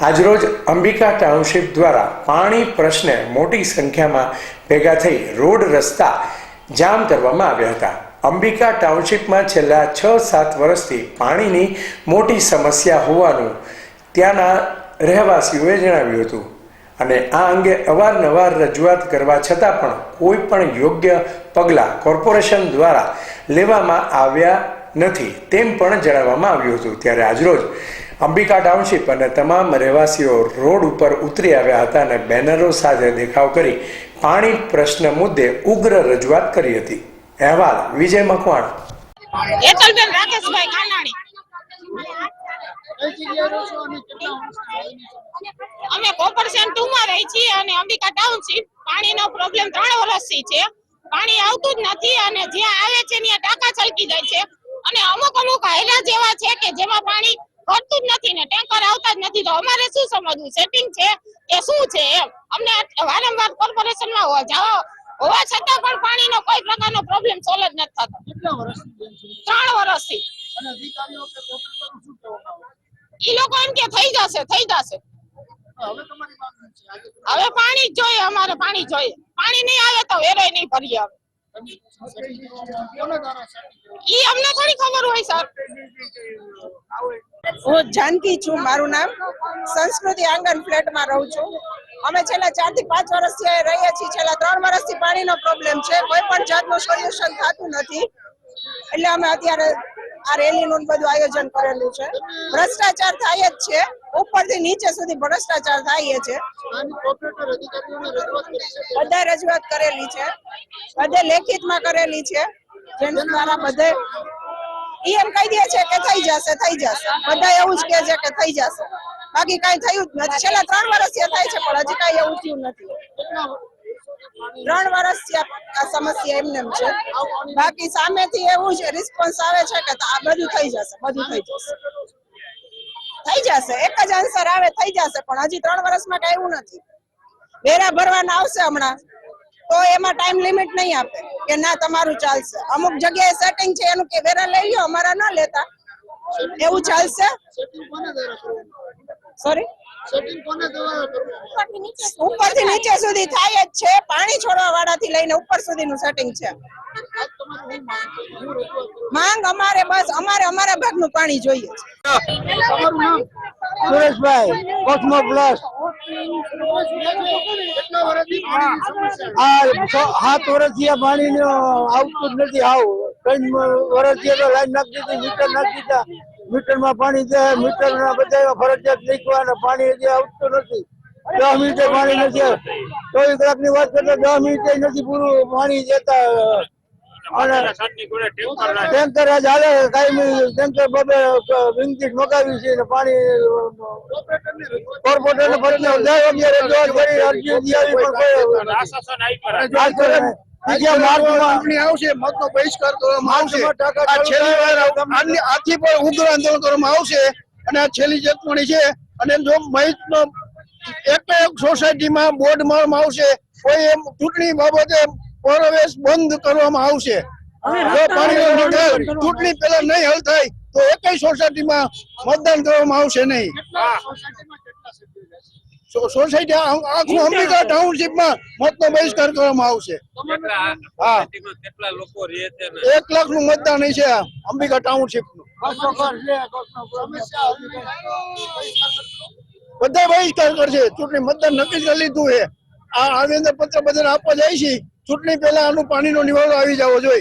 આજરોજ અંબિકા ટાઉનશીપ દ્વારા પાણી પ્રશ્ને મોટી સંખ્યામાં ભેગા થઈ રોડ રસ્તા જામ કરવામાં આવ્યા હતા. અંબિકા ટાઉનશીપમાં છેલ્લા છ સાત વર્ષથી પાણીની મોટી સમસ્યા હોવાનું ત્યાંના રહેવાસીઓએ જણાવ્યું હતું. અને આ અંગે અવારનવાર રજૂઆત કરવા છતાં પણ કોઈ પણ યોગ્ય પગલાં કોર્પોરેશન દ્વારા લેવામાં આવ્યા નથી તેમ પણ જણાવવામાં આવ્યું હતું. ત્યારે આજરોજ અંબિકા ટાઉનશીપ અને તમામ રહેવાસીઓ રોડ ઉપર ઉતરી આવ્યા હતા અને બેનરો સાથે દેખાવ કરી પાણી પ્રશ્ન મુદ્દે ઉગ્ર રજૂઆત કરી હતી. અહેવાલ, વિજય મકવાણ. અમે કોપરસેન ટુમાં રહી છીએ અને અંબિકા ટાઉનશીપ, પાણીનો પ્રોબ્લેમ ત્રણ વર્ષથી છે. પાણી આવતું જ નથી અને જ્યાં આવે છે ત્યાં ટાંકા છલકી જાય છે. અને અમુક અમુક હાયલા જેવા છે કે જેમાં પાણી ભરતું જ નથી ને ટેન્કર આવતા જ નથી. તો અમારે શું સમજવું? સેટિંગ છે કે શું છે એમ? અમને વારંવાર કોર્પોરેશનમાં જવા હોવા છતાં પણ પાણીનો કોઈ પ્રકારનો પ્રોબ્લેમ સોલ્વ જ નથી થતો. ત્રણ વર્ષથી. એ લોકો એમ કે થઈ જશે થઈ જશે. હવે પાણી જ જોઈએ અમારે પાણી જોઈએ. પાણી નહીં આવે તો વેરોય નહીં ભરીએ હવે ઈ અમને થોડી ખબર હોય સર. હું જાનકી છું, મારું નામ. સંસ્કૃતિ આંગણ ફ્લેટમાં રહું છું. અમે છેલ્લા ચારથી પાંચ વર્ષથી રહીએ છીએ. છેલ્લા ત્રણ વર્ષથી પાણીનો પ્રોબ્લેમ છે. કોઈ પણ જાતનું સોલ્યુશન થતું નથી. એટલે અમે અત્યારે આ રેલીનું બધું આયોજન કરેલું છે. ભ્રષ્ટાચાર થાય જ છે. ઉપરથી નીચે સુધી ભ્રષ્ટાચાર થાય છે. બધા રજૂઆત કરેલી છે. બધે લેખિતમાં કરેલી છે. જેના દ્વારા બધે ઈ એમ કહી દે છે કે થઈ જશે થઈ જશે. બધા એવું જ કહે છે કે થઈ જશે. બાકી કઈ થયું જ નથી. છેલ્લા ત્રણ વર્ષ થાય છે, પણ હજી કઈ એવું થયું નથી. ત્રણ વર્ષ આ સમસ્યા એમને છે. બાકી સામેથી એવું જ રિસ્પોન્સ આવે છે કે આ બધું થઈ જશે, બધું થઈ જશે. થઈ જશે. એક જ આન્સર આવે, થઈ જશે. પણ હજી ત્રણ વર્ષમાં કઈ એવું નથી. વેરા ભરવાના આવશે હમણાં. તો એમાં ટાઈમ લિમિટ નહીં આપે કે ના તમારું ચાલશે. અમુક જગ્યાએ સેટિંગ છે એનું કે વેરા લઈ લ્યો, અમારા ન લેતા. એવું ચાલશે? સોરી ઉપરથી નીચે સુધી થાય જ છે. પાણી છોડવા વાળા થી લઈને ઉપર સુધીનું સેટિંગ છે. માંગ અમારે બસ, અમારે, અમારા ભાગનું પાણી જોઈએ સુરેશભાઈ કોસ્મો પ્લસ સાત વર્ષથી આ પાણી આવતું જ નથી આવું. ત્રણ વર્ષથી તો લાઈન નાખી દીધી, મીટર નાખી દીધા. મીટરમાં પાણી છે મીટર ના બધા ફરજિયાત નીકળવા અને પાણી હજી આવતું નથી. દસ મિનિટે પાણી નથી ચોવીસ કલાકની વાત કરતા દસ મિનિટે નથી પૂરું પાણી અને ટેન્કર જ હાલે કાયમી ટેન્કર બબે વિંગથી મગાવી છે ને પાણી કોર્પોરેટર ને ફરીને દર વખતે રજૂઆત કરી અરજી દી પણ કોઈ સોસાયટીમાં બોર્ડ મારવામાં આવશે કોઈ એમ ચૂંટણી બાબતે પ્રવેશ બંધ કરવામાં આવશે. જો પાણીનો નિકાલ ચૂંટણી પહેલા નહીં હલ થાય તો એકેય સોસાયટીમાં મતદાન કરવામાં આવશે નહીં. સોસાયટી આખું અંબિકા ટાઉનશીપમાં મતનો બહિષ્કાર કરવામાં આવશે. હા. કેટલા લોકો રહે છે ને? એક લાખનું મતદાન છે આ અંબિકા ટાઉનશીપનું બધા બહિષ્કાર કરશે. ચૂંટણી મતદાન નક્કી કરી લીધું છે. આ આવેદન પત્ર બધા આપવા જાય છે. ચૂંટણી પહેલા આનું પાણીનો નિવારો આવી જવો જોઈએ.